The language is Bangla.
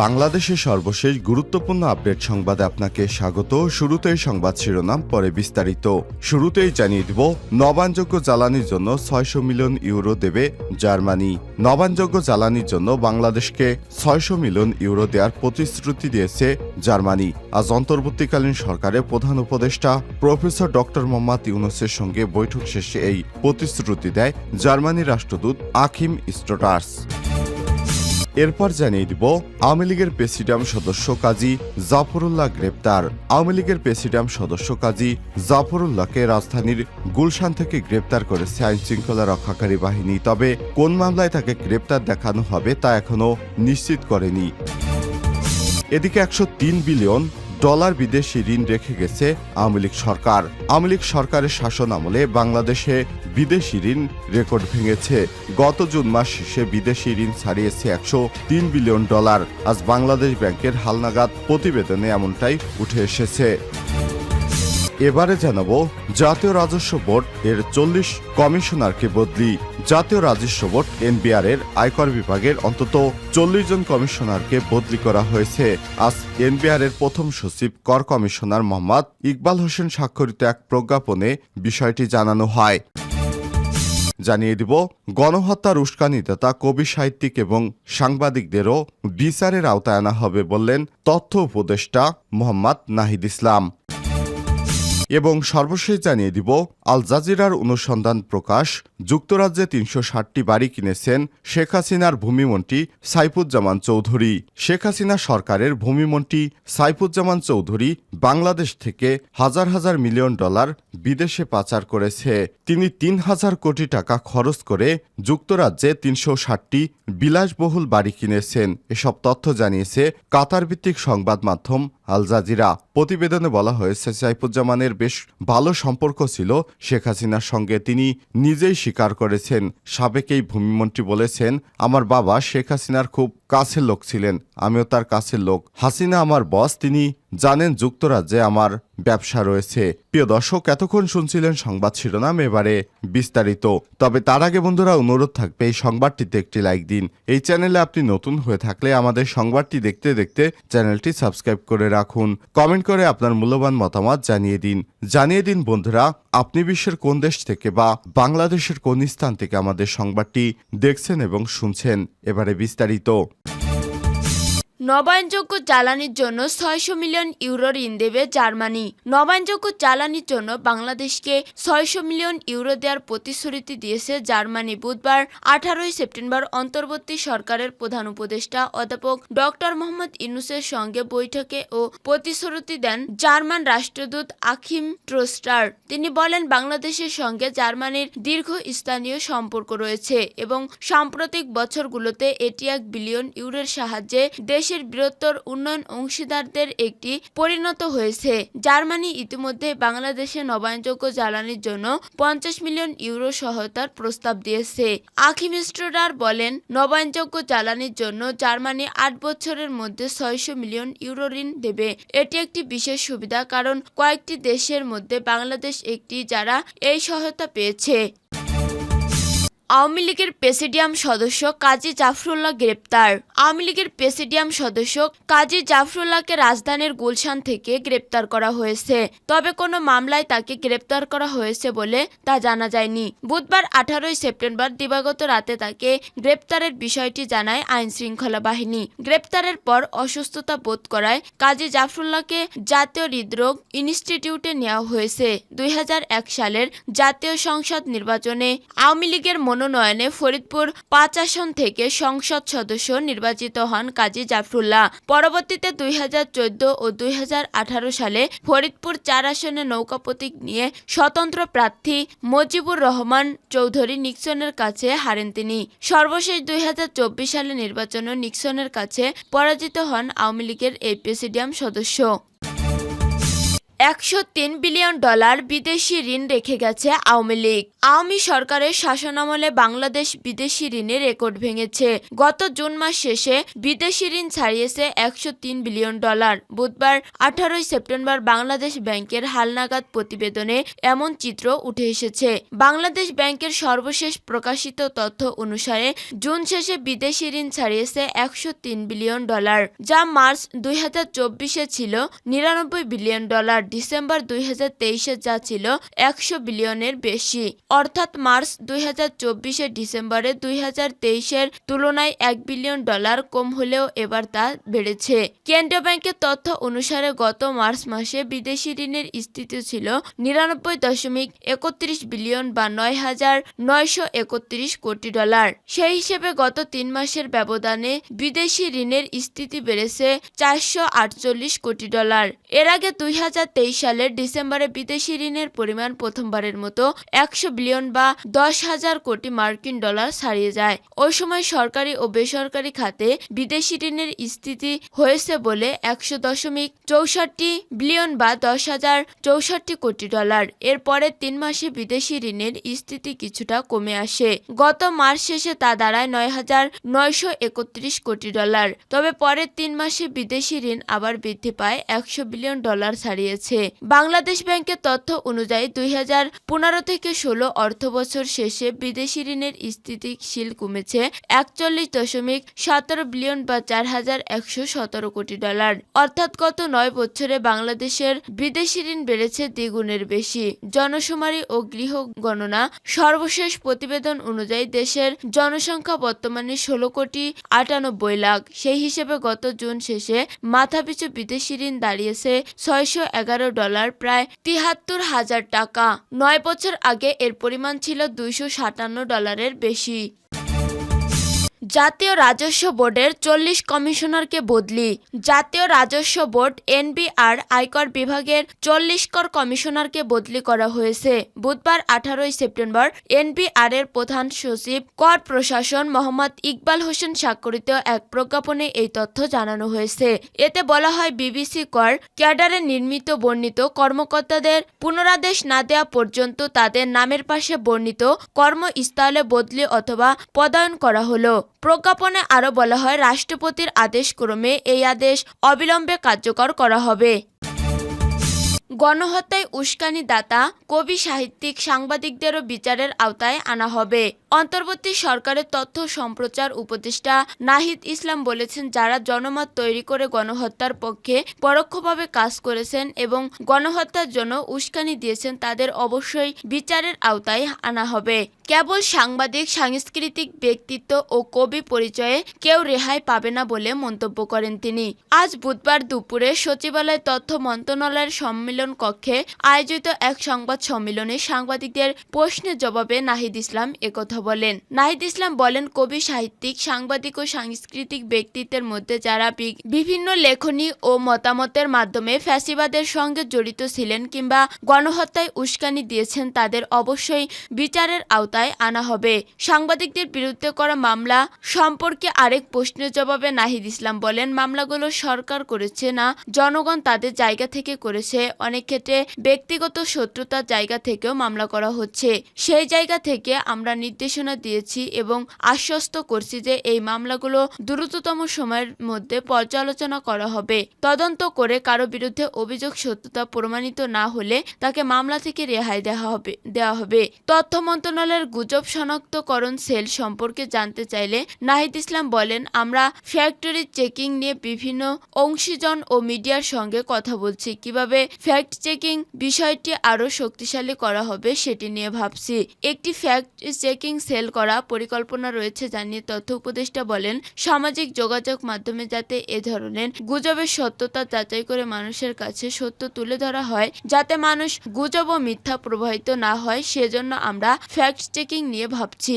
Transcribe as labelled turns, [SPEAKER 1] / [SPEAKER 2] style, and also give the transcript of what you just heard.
[SPEAKER 1] বাংলাদেশের সর্বশেষ গুরুত্বপূর্ণ আপডেট সংবাদে আপনাকে স্বাগত। শুরুতেই সংবাদ শিরোনাম, পরে বিস্তারিত। শুরুতেই জানিয়ে দিব নবায়নযোগ্য জ্বালানির জন্য ছয়শো মিলিয়ন ইউরো দেবে জার্মানি। নবায়নযোগ্য জ্বালানির জন্য বাংলাদেশকে ছয়শো মিলিয়ন ইউরো দেওয়ার প্রতিশ্রুতি দিয়েছে জার্মানি। আজ অন্তর্বর্তীকালীন সরকারের প্রধান উপদেষ্টা প্রফেসর ডক্টর মোহাম্মদ ইউনুসের সঙ্গে বৈঠক শেষে এই প্রতিশ্রুতি দেয় জার্মানির রাষ্ট্রদূত আখিম স্টোটার্স এরপর জানিয়ে দিব, আওয়ামী লীগের প্রেসিডিয়াম সদস্য কাজী জাফরুল্লাহ গ্রেপ্তার। আওয়ামী লীগের প্রেসিডিয়াম সদস্য কাজী জাফরুল্লাহকে রাজধানীর গুলশান থেকে গ্রেপ্তার করেছে আইন শৃঙ্খলা রক্ষাকারী বাহিনী। তবে কোন মামলায় তাকে গ্রেপ্তার দেখানো হবে তা এখনও নিশ্চিত করেনি। এদিকে একশো তিন বিলিয়ন ডলার বিদেশি ঋণ রেখে গেছে আওয়ামী লীগ সরকার। আওয়ামী লীগ সরকারের শাসন আমলে বাংলাদেশে বিদেশি ঋণ রেকর্ড ভেঙেছে। গত জুন মাস শেষে বিদেশি ঋণ ছাড়িয়েছে একশো তিন বিলিয়ন ডলার। আজ বাংলাদেশ ব্যাংকের হালনাগাদ প্রতিবেদনে এমনটাই উঠে এসেছে। এবারে জানাব, জাতীয় রাজস্ব বোর্ড এর চল্লিশ কমিশনারকে বদলি। জাতীয় রাজস্ব বোর্ড এনবিআর এর আয়কর বিভাগের অন্তত চল্লিশ জন কমিশনারকে বদলি করা হয়েছে। আজ এনবিআর এর প্রথম সচিব কর কমিশনার মোহাম্মদ ইকবাল হোসেন স্বাক্ষরিত এক প্রজ্ঞাপনে বিষয়টি জানানো হয়। জানিয়ে দিব, গণহত্যার উস্কানি উস্কানিদাতা কবি সাহিত্যিক এবং সাংবাদিকদেরও বিচারের আওতায় আনা হবে বললেন তথ্য উপদেষ্টা মোহাম্মদ নাহিদ ইসলাম। এবং সর্বশেষ জানিয়ে দিব, আল জাজিরার অনুসন্ধান প্রকাশ, যুক্তরাজ্যে তিনশো ষাটটি বাড়ি কিনেছেন শেখ হাসিনার ভূমিমন্ত্রী সাইফুজ্জামান চৌধুরী। শেখ হাসিনা সরকারের ভূমিমন্ত্রী সাইফুজ্জামান চৌধুরী বাংলাদেশ থেকে হাজার হাজার মিলিয়ন ডলার বিদেশে পাচার করেছে। তিনি তিন হাজার কোটি টাকা খরচ করে যুক্তরাজ্যে তিনশো ষাটটি বিলাসবহুল বাড়ি কিনেছেন। এসব তথ্য জানিয়েছে কাতার ভিত্তিক সংবাদ মাধ্যম আল জাজিরা। প্রতিবেদনে বলা হয়েছে, সাইফুজ্জামানের বেশ ভালো সম্পর্ক ছিল শেখ হাসিনার সঙ্গে। তিনি নিজেই স্বীকার করেছেন সাবেক এই ভূমিমন্ত্রী বলেছেন, আমার বাবা শেখ হাসিনার খুব কাছের লোক ছিলেন, আমিও তার কাছের লোক। হাসিনা আমার বস তিনি জানেন যুক্তরাজ্যে আমার ব্যবসা রয়েছে। প্রিয় দর্শক, এতক্ষণ শুনছিলেন সংবাদ শিরোনাম, এবারে বিস্তারিত। তবে তার আগে বন্ধুরা, অনুরোধ থাকবে এই সংবাদটিতে একটি লাইক দিন। এই চ্যানেলে আপনি নতুন হয়ে থাকলে আমাদের সংবাদটি দেখতে দেখতে চ্যানেলটি সাবস্ক্রাইব করে রাখুন। কমেন্ট করে আপনার মূল্যবান মতামত জানিয়ে দিন। জানিয়ে দিন বন্ধুরা, আপনি বিশ্বের কোন দেশ থেকে বা বাংলাদেশের কোন স্থান থেকে আমাদের সংবাদটি দেখছেন এবং শুনছেন? এবারে বিস্তারিত।
[SPEAKER 2] নবায়নযোগ্য জ্বালানির জন্য ছয়শো মিলিয়ন ইউরো ঋণ দেবে জার্মানি। নবায়নযোগ্য জ্বালানির জন্য বাংলাদেশকে ছয়শো মিলিয়ন ইউরো দেওয়ার প্রতিশ্রুতি দিয়েছে জার্মানি। বুধবার আঠারোই সেপ্টেম্বর অন্তর্বর্তী সরকারের প্রধান উপদেষ্টা অধ্যাপক ডক্টর মোহাম্মদ ইনুসের সঙ্গে বৈঠকে ও প্রতিশ্রুতি দেন জার্মান রাষ্ট্রদূত আখিম ট্রোস্টার তিনি বলেন, বাংলাদেশের সঙ্গে জার্মানির দীর্ঘ স্থানীয় সম্পর্ক রয়েছে এবং সাম্প্রতিক বছরগুলোতে এটি এক বিলিয়ন ইউরোর সাহায্যে দেশের বৃহত্তর উন্নয়ন অংশীদারদের একটি পরিণত হয়েছে। জার্মানি ইতিমধ্যে বাংলাদেশে নবায়নযোগ্য জ্বালানির জন্য পঞ্চাশ মিলিয়ন ইউরো সহায়তার প্রস্তাব দিয়েছে। আখিমিস্ট্রোডার বলেন, নবায়নযোগ্য জ্বালানির জন্য জার্মানি আট বছরের মধ্যে ছয়শো মিলিয়ন ইউরো ঋণ দেবে। এটি একটি বিশেষ সুবিধা, কারণ কয়েকটি দেশের মধ্যে বাংলাদেশ একটি যারা এই সহায়তা পেয়েছে। আওয়ামী লীগের প্রেসিডিয়াম সদস্য কাজী জাফরুল্লাহ গ্রেপ্তার। আওয়ামী লীগের প্রেসিডিয়াম সদস্য কাজী জাফরুল্লাহকে রাজধানীর গুলশান থেকে গ্রেপ্তার করা হয়েছে। তবে কোনো মামলায় তাকে গ্রেপ্তার করা হয়েছে বলে তা জানা যায়নি। বুধবার আঠারোই সেপ্টেম্বর দিবাগত রাতে তাকে গ্রেপ্তারের বিষয়টি জানায় আইন শৃঙ্খলা বাহিনী। গ্রেপ্তারের পর অসুস্থতা বোধ করায় কাজী জাফরুল্লাহকে জাতীয় হৃদরোগ ইনস্টিটিউটে নেওয়া হয়েছে। দুই হাজার এক সালের জাতীয় সংসদ নির্বাচনে আওয়ামী লীগের মনোনয়নে ফরিদপুর পাঁচ আসন থেকে সংসদ সদস্য নির্বাচিত হন কাজী জাফরুল্লাহ। পরবর্তীতে দুই হাজার চোদ্দ ও দুই হাজার আঠারো সালে ফরিদপুর চার আসনে নৌকা প্রতীক নিয়ে স্বতন্ত্র প্রার্থী মজিবুর রহমান চৌধুরী নিক্সনের কাছে হারেন তিনি। সর্বশেষ দুই হাজার চব্বিশ সালে নির্বাচনে নিক্সনের কাছে পরাজিত হন আওয়ামী লীগের এই প্রেসিডিয়াম সদস্য। একশো তিন বিলিয়ন ডলার বিদেশি ঋণ রেখে গেছে আওয়ামী লীগ। আওয়ামী সরকারের শাসনামলে বাংলাদেশ বিদেশি ঋণের রেকর্ড ভেঙেছে। গত জুন মাস শেষে বিদেশি ঋণ ছাড়িয়েছে একশো তিন বিলিয়ন ডলার। বুধবার আঠারোই সেপ্টেম্বর বাংলাদেশ ব্যাংকের হালনাগাদ প্রতিবেদনে এমন চিত্র উঠে এসেছে। বাংলাদেশ ব্যাংকের সর্বশেষ প্রকাশিত তথ্য অনুসারে জুন শেষে বিদেশি ঋণ ছাড়িয়েছে একশো তিন বিলিয়ন ডলার, যা মার্চ দুই হাজার চব্বিশে ছিল নিরানব্বই বিলিয়ন ডলার, ডিসেম্বর দুই হাজার তেইশে যা ছিল একশো বিলিয়নের বেশি। অর্থাৎ মার্চ দুই হাজার চব্বিশে ডিসেম্বরে দুই হাজার তেইশের তুলনায় এক বিলিয়ন ডলার কম হলেও এবার তা বেড়েছে। কেন্দ্রীয় ব্যাংকের তথ্য অনুসারে গত মার্চ মাসে বিদেশি ঋণের স্থিতি ছিল নিরানব্বই দশমিক একত্রিশ বিলিয়ন বা নয় হাজার নয়শো একত্রিশ কোটি ডলার। সেই হিসেবে গত তিন মাসের ব্যবধানে বিদেশি ঋণের স্থিতি বেড়েছে চারশো আটচল্লিশ কোটি ডলার। এর আগে দুই হাজার তেইশ সালের ডিসেম্বরে বিদেশি ঋণের পরিমাণ প্রথমবারের মতো একশো বিলিয়ন বা দশ হাজার কোটি মার্কিন ডলার ছাড়িয়ে যায়। ওই সময় সরকারি ও বেসরকারি খাতে বিদেশি ঋণের স্থিতি হয়েছে বলে একশো দশমিক চৌষট্টি বিলিয়ন বা দশ হাজার চৌষট্টি কোটি ডলার। এরপরে তিন মাসে বিদেশি ঋণের স্থিতি কিছুটা কমে আসে। গত মার্চ শেষে তা দাঁড়ায় নয় হাজার নয়শো একত্রিশ কোটি ডলার। তবে পরের তিন মাসে বিদেশি ঋণ আবার বৃদ্ধি পায় একশো বিলিয়ন ডলার ছাড়িয়েছে। বাংলাদেশ ব্যাংকের তথ্য অনুযায়ী দুই হাজার পনেরো থেকে ষোলো অর্থ বছর শেষে বিদেশি ঋণের স্থিতিশীল কমেছে একচল্লিশ দশমিক সতেরো বিলিয়ন বা চার হাজার একশো সতেরো কোটি ডলার। অর্থাৎ গত নয় বছরে বাংলাদেশের বিদেশি ঋণ বেড়েছে দ্বিগুণের বেশি। জনশুমারি ও গৃহ গণনা সর্বশেষ প্রতিবেদন অনুযায়ী দেশের জনসংখ্যা বর্তমানে ষোলো কোটি আটানব্বই লাখ। সেই হিসেবে গত জুন শেষে মাথাপিছু বিদেশি ঋণ দাঁড়িয়েছে ছয়শো এগারো ডলার, প্রায় তিহাত্তর হাজার টাকা। নয় বছর আগে এর পরিমাণ ছিল দুইশো সাতান্ন ডলারের বেশি। জাতীয় রাজস্ব বোর্ডের চল্লিশ কমিশনারকে বদলি। জাতীয় রাজস্ব বোর্ড এনবিআর আয়কর বিভাগের চল্লিশ কর কমিশনারকে বদলি করা হয়েছে। বুধবার আঠারোই সেপ্টেম্বর এনবিআর এর প্রধান সচিব কর প্রশাসন মোহাম্মদ ইকবাল হোসেন স্বাক্ষরিত এক প্রজ্ঞাপনে এই তথ্য জানানো হয়েছে। এতে বলা হয়, বিবিসি কর ক্যাডারে নির্মিত বর্ণিত কর্মকর্তাদের পুনরাদেশ না দেওয়া পর্যন্ত তাদের নামের পাশে বর্ণিত কর্মস্থলে বদলি অথবা পদায়ন করা হলো। প্রজ্ঞাপনে আরও বলা হয়, রাষ্ট্রপতির আদেশক্রমে এই আদেশ অবিলম্বে কার্যকর করা হবে। গণহত্যায় উস্কানি দাতা, কবি, সাহিত্যিক, সাংবাদিকদেরও বিচারের আওতায় আনা হবে। অন্তর্বর্তী সরকারের তথ্য সম্প্রচার উপদেষ্টা নাহিদ ইসলাম বলেছেন, যারা জনমত তৈরি করে গণহত্যার পক্ষে পরোক্ষভাবে কাজ করেছেন এবং গণহত্যার জন্য উস্কানি দিয়েছেন, তাদের অবশ্যই বিচারের আওতায় আনা হবে। কেবল সাংবাদিক, সাংস্কৃতিক ব্যক্তিত্ব ও কবি পরিচয়ে কেউ রেহাই পাবে না বলে মন্তব্য করেন তিনি। আজ বুধবার দুপুরে সচিবালয় তথ্য মন্ত্রণালয়ের সম্মেলন কক্ষে আয়োজিত এক সংবাদ সম্মেলনে সাংবাদিকদের প্রশ্নের জবাবে নাহিদ ইসলাম একথা বলেন। নাহিদ ইসলাম বলেন, কবি, সাহিত্যিক, সাংবাদিক ও সাংস্কৃতিক ব্যক্তিত্বের মধ্যে যারা বিভিন্ন লেখনী ও মতামতের মাধ্যমে ফ্যাসিবাদের সঙ্গে জড়িত ছিলেন কিংবা গণহত্যায় উস্কানি দিয়েছেন, তাদের অবশ্যই বিচারের আওতায় আনা হবে। সাংবাদিকদের বিরুদ্ধে করা মামলা সম্পর্কে আরেক প্রশ্নের জবাবে নাহিদ ইসলাম বলেন, মামলাগুলো সরকার করেছে না, জনগণ তাদের জায়গা থেকে করেছে। অনেক ক্ষেত্রে ব্যক্তিগত শত্রুতার জায়গা থেকেও মামলা করা হচ্ছে। সেই জায়গা থেকে আমরা নির্দেশনা দিয়েছি এবং আশ্বস্ত করছি যে এই মামলাগুলো দ্রুততম সময়ের মধ্যে পর্যালোচনা করা হবে। তদন্ত করে কারও বিরুদ্ধে অভিযোগ সত্যতা প্রমাণিত না হলে তাকে মামলা থেকে রেহাই দেওয়া হবে দেওয়া হবে। তথ্য মন্ত্রণালয়ের গুজব শনাক্তকরণ সেল সম্পর্কে জানতে চাইলে নাহিদ ইসলাম বলেন, আমরা ফ্যাক্টরি চেকিং নিয়ে বিভিন্ন অংশীজন ও মিডিয়ার সঙ্গে কথা বলছি। কীভাবে ফ্যাক্ট চেকিং বিষয়টি আরও শক্তিশালী করা হবে সেটি নিয়ে ভাবছি। একটি ফ্যাক্ট চেকিং সেল করা পরিকল্পনা রয়েছে জানিয়ে তথ্য উপদেষ্টা বলেন, সামাজিক যোগাযোগ মাধ্যমে যাতে এ ধরনের গুজবের সত্যতা যাচাই করে মানুষের কাছে সত্য তুলে ধরা হয়, যাতে মানুষ গুজব ও মিথ্যা প্রবাহিত না হয়, সেজন্য আমরা ফ্যাক্ট চেকিং নিয়ে ভাবছি।